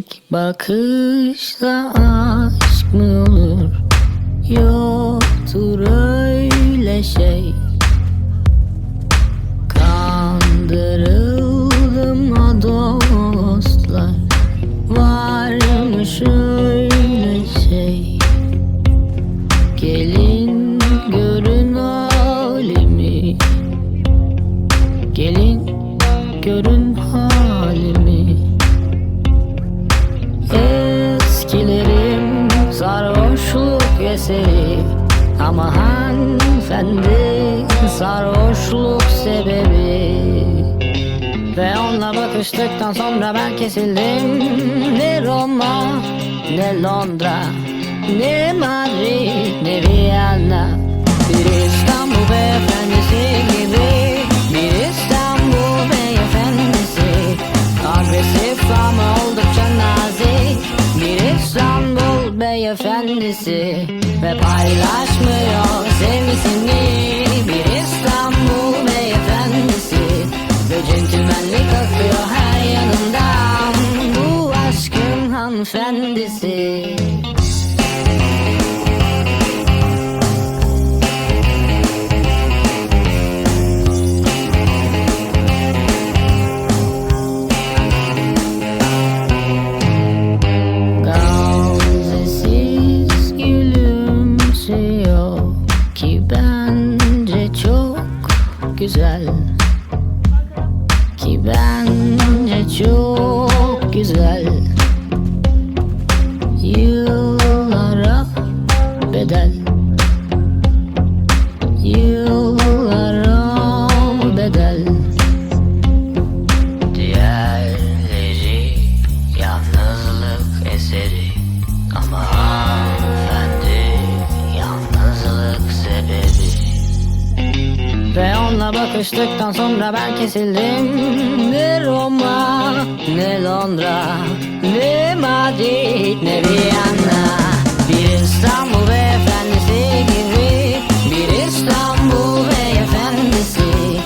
İlk bakışta aşk mı olur? Yoktur öyle şey. Kandırıldım o dostlar. Varmış öyle şey. Gelin görün halimi. Gelin görün halimi Eskilerim sarhoşluk eseri. Ama hanımefendi sarhoşluk sebebi. Ve onunla bakıştıktan sonra ben kesildim. Ne Roma ne Londra Ne Madrid ne Viyana Beyefendisi Ve paylaşmıyor sevgisini. Bir İstanbul beyefendisi Ve centilmenlik akıyor her yanından. Bu aşkın hanımefendisi güzel. Ki bence çok güzel. Yıllara bedel. Yıllara bedel. Diğerleri yalnızlık eseri Ama onunla bakıştıktan sonra ben kesildim. Ne Roma ne Londra Ne Madrid ne Viyana. Bir İstanbul beyefendisi gibi Bir İstanbul beyefendisi.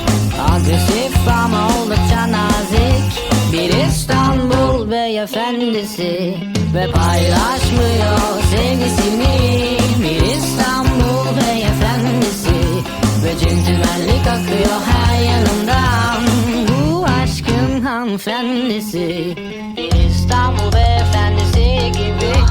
Agresif ama oldukça nazik. Bir İstanbul beyefendisi. Ve paylaş hanımefendisi. İstanbul beyefendisi gibi.